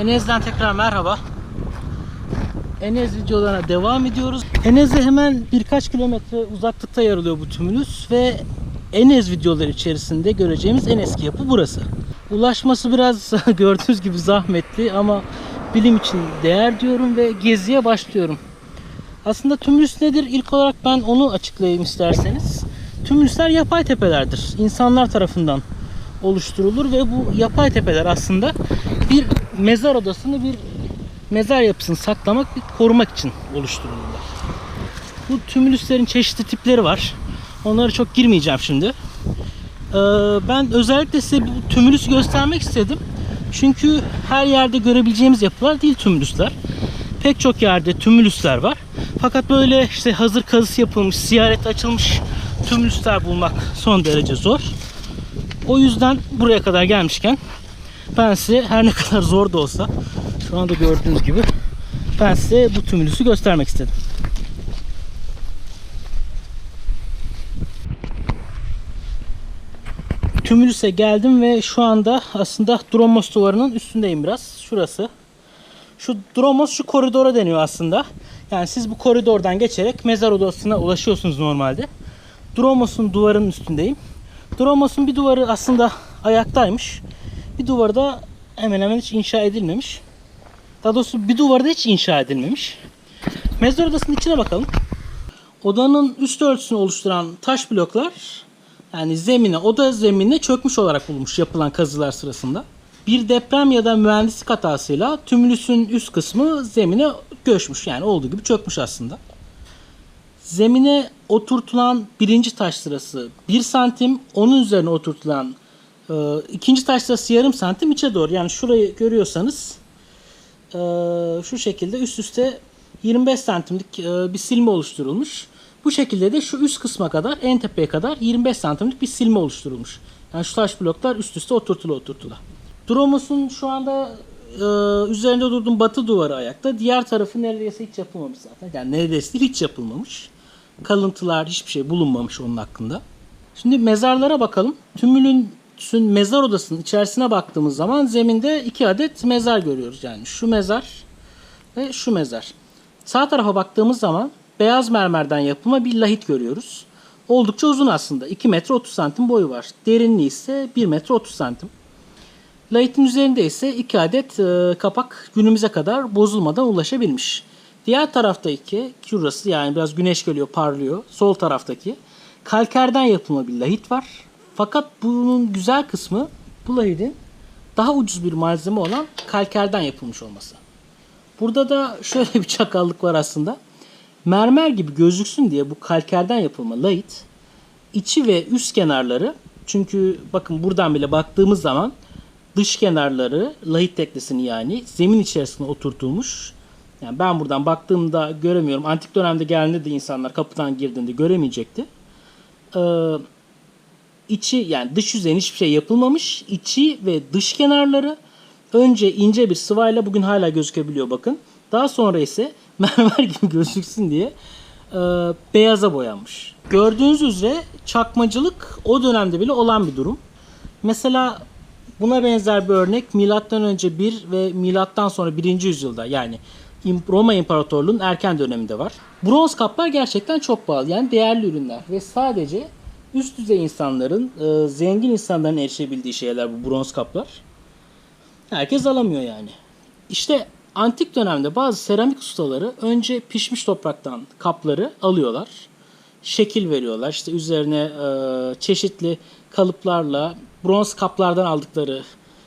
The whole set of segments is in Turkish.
Enes'den tekrar merhaba. Enes videolarına devam ediyoruz. Enes'e hemen birkaç kilometre uzaklıkta yer alıyor bu tümülüs ve Enes videoları içerisinde göreceğimiz en eski yapı burası. Ulaşması biraz gördüğünüz gibi zahmetli ama bilim için değer diyorum ve geziye başlıyorum. Aslında tümülüs nedir? İlk olarak ben onu açıklayayım isterseniz. Tümülüsler yapay tepelerdir. İnsanlar tarafından oluşturulur ve bu yapay tepeler aslında bir mezar odasını bir mezar yapısını saklamak ve korumak için oluşturulurlar. Bu tümülüslerin çeşitli tipleri var. Onlara çok girmeyeceğim şimdi. Ee, ben özellikle size bu tümülüsü göstermek istedim. Çünkü her yerde görebileceğimiz yapılar değil tümülüsler. Pek çok yerde tümülüsler var. Fakat böyle işte hazır kazısı yapılmış, ziyaret açılmış tümülüsler bulmak son derece zor. O yüzden buraya kadar gelmişken ben size her ne kadar zor da olsa şu anda gördüğünüz gibi ben size bu tümülüsü göstermek istedim. Tümülüs'e geldim ve şu anda aslında Dromos duvarının üstündeyim biraz. Şurası. Şu Dromos şu koridora deniyor aslında. Yani siz bu koridordan geçerek mezar odasına ulaşıyorsunuz normalde. Dromos'un duvarının üstündeyim. Dromos'un bir duvarı aslında ayaktaymış. Bir duvarı da hemen hemen hiç inşa edilmemiş. Daha doğrusu bir duvarda hiç inşa edilmemiş. Mezar odasının içine bakalım. Odanın üst örtüsünü oluşturan taş bloklar yani zemine, oda zeminine çökmüş olarak bulunmuş yapılan kazılar sırasında. Bir deprem ya da mühendislik hatasıyla tümülüsün üst kısmı zemine göçmüş. Yani olduğu gibi çökmüş aslında. Zemine oturtulan birinci taş sırası 1 santim, onun üzerine oturtulan e, ikinci taş sırası yarım santim içe doğru. Yani şurayı görüyorsanız e, şu şekilde üst üste 25 santimlik e, bir silme oluşturulmuş. Bu şekilde de şu üst kısma kadar, en tepeye kadar 25 santimlik bir silme oluşturulmuş. Yani şu taş bloklar üst üste oturtula oturtula. Dromos'un şu anda e, üzerinde durduğum batı duvarı ayakta. Diğer tarafı neredeyse hiç yapılmamış zaten. Yani neredeyse hiç yapılmamış. Kalıntılar hiçbir şey bulunmamış onun hakkında. Şimdi mezarlara bakalım. Tümülün mezar odasının içerisine baktığımız zaman zeminde iki adet mezar görüyoruz. Yani şu mezar ve şu mezar. Sağ tarafa baktığımız zaman beyaz mermerden yapılma bir lahit görüyoruz. Oldukça uzun aslında. 2 metre 30 santim boyu var. Derinliği ise 1 metre 30 santim. Lahitin üzerinde ise 2 adet e, kapak günümüze kadar bozulmadan ulaşabilmiş. Diğer taraftaki şurası yani biraz güneş geliyor parlıyor. Sol taraftaki kalkerden yapılma bir lahit var. Fakat bunun güzel kısmı bu lahitin daha ucuz bir malzeme olan kalkerden yapılmış olması. Burada da şöyle bir çakallık var aslında. Mermer gibi gözüksün diye bu kalkerden yapılma lahit içi ve üst kenarları çünkü bakın buradan bile baktığımız zaman dış kenarları lahit teknesini yani zemin içerisine oturtulmuş. Yani ben buradan baktığımda göremiyorum. Antik dönemde geldiğinde de insanlar kapıdan girdiğinde göremeyecekti. Ee, içi yani dış yüzeyin hiçbir şey yapılmamış. İçi ve dış kenarları önce ince bir sıvayla bugün hala gözükebiliyor bakın. Daha sonra ise mermer gibi gözüksün diye e, beyaza boyanmış. Gördüğünüz üzere çakmacılık o dönemde bile olan bir durum. Mesela buna benzer bir örnek milattan önce 1 ve milattan sonra 1. yüzyılda yani Roma İmparatorluğu'nun erken döneminde var. Bronz kaplar gerçekten çok pahalı yani değerli ürünler ve sadece üst düzey insanların, e, zengin insanların erişebildiği şeyler bu bronz kaplar. Herkes alamıyor yani. İşte antik dönemde bazı seramik ustaları önce pişmiş topraktan kapları alıyorlar. Şekil veriyorlar. İşte üzerine e, çeşitli kalıplarla bronz kaplardan aldıkları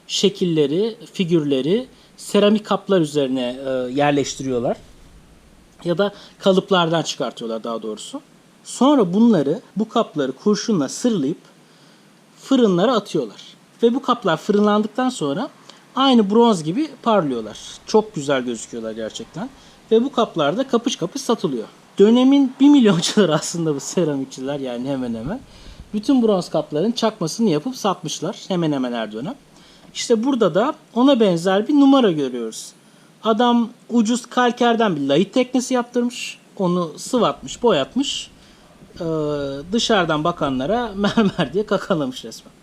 şekilleri, figürleri seramik kaplar üzerine e, yerleştiriyorlar. Ya da kalıplardan çıkartıyorlar daha doğrusu. Sonra bunları, bu kapları kurşunla sırlayıp fırınlara atıyorlar. Ve bu kaplar fırınlandıktan sonra aynı bronz gibi parlıyorlar. Çok güzel gözüküyorlar gerçekten. Ve bu kaplar da kapış kapış satılıyor. Dönemin bir milyoncuları aslında bu seramikçiler yani hemen hemen. Bütün bronz kapların çakmasını yapıp satmışlar hemen hemen her dönem. İşte burada da ona benzer bir numara görüyoruz. Adam ucuz kalkerden bir lahit teknesi yaptırmış. Onu sıvatmış, boyatmış. Ee, dışarıdan bakanlara mermer diye kakalamış resmen.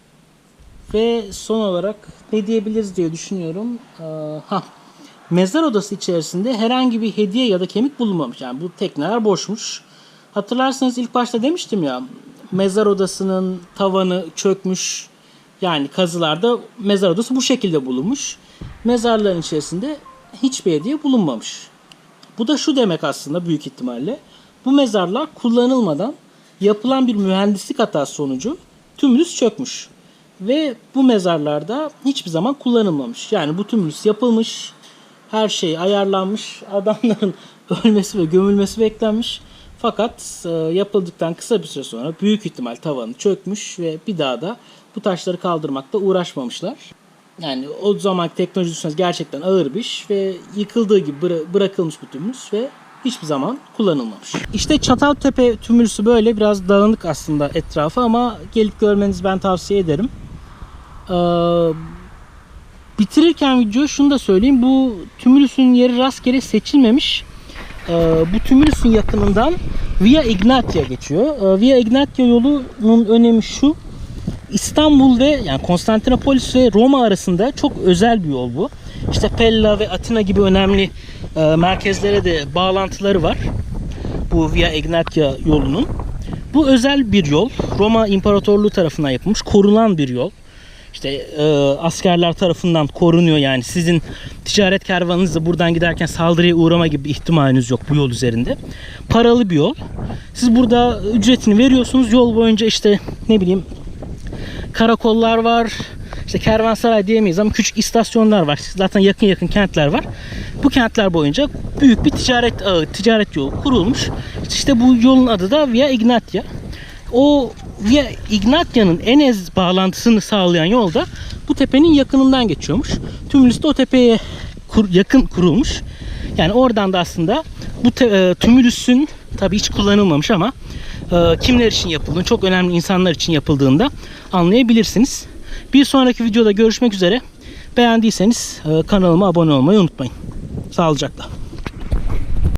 Ve son olarak ne diyebiliriz diye düşünüyorum. Ee, ha Mezar odası içerisinde herhangi bir hediye ya da kemik bulunmamış. Yani bu tekneler boşmuş. Hatırlarsanız ilk başta demiştim ya mezar odasının tavanı çökmüş. Yani kazılarda mezar odası bu şekilde bulunmuş. Mezarların içerisinde hiçbir hediye bulunmamış. Bu da şu demek aslında büyük ihtimalle. Bu mezarlar kullanılmadan yapılan bir mühendislik hatası sonucu tümülüs çökmüş. Ve bu mezarlarda hiçbir zaman kullanılmamış. Yani bu tümülüs yapılmış, her şey ayarlanmış, adamların ölmesi ve gömülmesi beklenmiş. Fakat e, yapıldıktan kısa bir süre sonra büyük ihtimal tavanı çökmüş ve bir daha da bu taşları kaldırmakta uğraşmamışlar. Yani o zaman teknoloji düşünseniz gerçekten ağır bir iş ve yıkıldığı gibi bıra- bırakılmış bu tümülüs ve hiçbir zaman kullanılmamış. İşte Çataltepe tümülüsü böyle biraz dağınık aslında etrafı ama gelip görmenizi ben tavsiye ederim. Ee, bitirirken video şunu da söyleyeyim. Bu tümülüsün yeri rastgele seçilmemiş. Ee, bu tümülüsün yakınından Via Ignatia geçiyor. Ee, Via Ignatia yolunun önemi şu. İstanbul ve yani Konstantinopolis ve Roma arasında çok özel bir yol bu. İşte Pella ve Atina gibi önemli e, merkezlere de bağlantıları var. Bu Via Egnatia yolunun. Bu özel bir yol. Roma İmparatorluğu tarafından yapılmış, korunan bir yol. İşte e, askerler tarafından korunuyor yani sizin ticaret kervanınız da buradan giderken saldırıya uğrama gibi ihtimaliniz yok bu yol üzerinde. Paralı bir yol. Siz burada ücretini veriyorsunuz. Yol boyunca işte ne bileyim karakollar var. İşte kervansaray diyemeyiz ama küçük istasyonlar var. Zaten yakın yakın kentler var. Bu kentler boyunca büyük bir ticaret ağı, ticaret yolu kurulmuş. İşte bu yolun adı da Via Ignatia. O Via Ignatia'nın en ez bağlantısını sağlayan yol da bu tepenin yakınından geçiyormuş. Tümülüs de o tepeye kur- yakın kurulmuş. Yani oradan da aslında bu te- e, tümülüsün tabii hiç kullanılmamış ama e, kimler için yapıldığını, çok önemli insanlar için yapıldığında anlayabilirsiniz. Bir sonraki videoda görüşmek üzere. Beğendiyseniz e, kanalıma abone olmayı unutmayın. Sağlıcakla.